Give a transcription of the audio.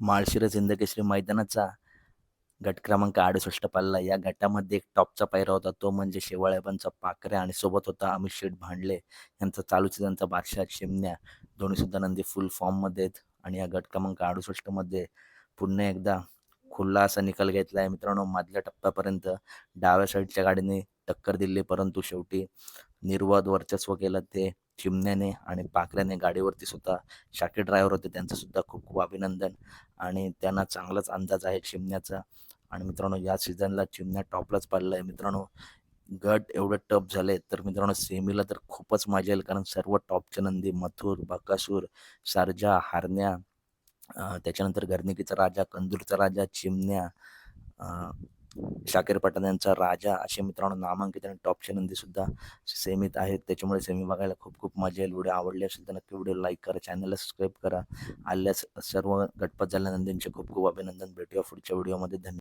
माळशिरस हिंदकेसरी मैदानाचा गट क्रमांक अडुसष्ट पल्ला या गटामध्ये एक टॉपचा पायरा होता. तो म्हणजे शेवाळेबांचा पाकरे आणि सोबत होता अमित शेठ भांडले. यांचा चालू सीझनचा बादशाह चिमण्या दोन्ही सुद्धा नंदी फुल फॉर्ममध्ये आहेत. आणि या गट क्रमांक अडुसष्टमध्ये पुन्हा एकदा खुल्ला असा निकाल घेतला आहे. मित्रांनो मधल्या टप्प्यापर्यंत डाव्या साईडच्या गाडीने टक्कर दिली परंतु शेवटी निर्वाद वर्चस्व केलं. ते चिमण्याने आणि पाकऱ्याने गाडीवरती सुद्धा शाके ड्रायव्हर होते त्यांचं सुद्धा खूप खूप अभिनंदन. आणि त्यांना चांगलाच अंदाज आहे चिमण्याचा. आणि मित्रांनो या सीझनला चिमण्या टॉपलाच पडलं आहे मित्रांनो गट एवढे टफ झाले तर मित्रांनो सेमीला तर खूपच मजा येईल. कारण सर्व टॉपचे नंदी मथुर बकासूर सारजा हारण्या त्याच्यानंतर घरनिकीचा राजा कंदूरचा राजा चिमण्या शाकीर पठाण यांचा राजा असे मित्रांनो नामांकित आणि टॉपचे नंदी सुद्धा सेमीत आहेत. त्याच्यामुळे सेमी बघायला खूप खूप मजा येईल. व्हिडिओ आवडले असेल तर नक्की व्हिडिओ लाईक करा चॅनलला सबस्क्राईब करा. आल्यास सर्व गटपत झाल्या नंदींचे खूप खूप अभिनंदन. भेटूया पुढच्या व्हिडिओमध्ये धन्यवाद.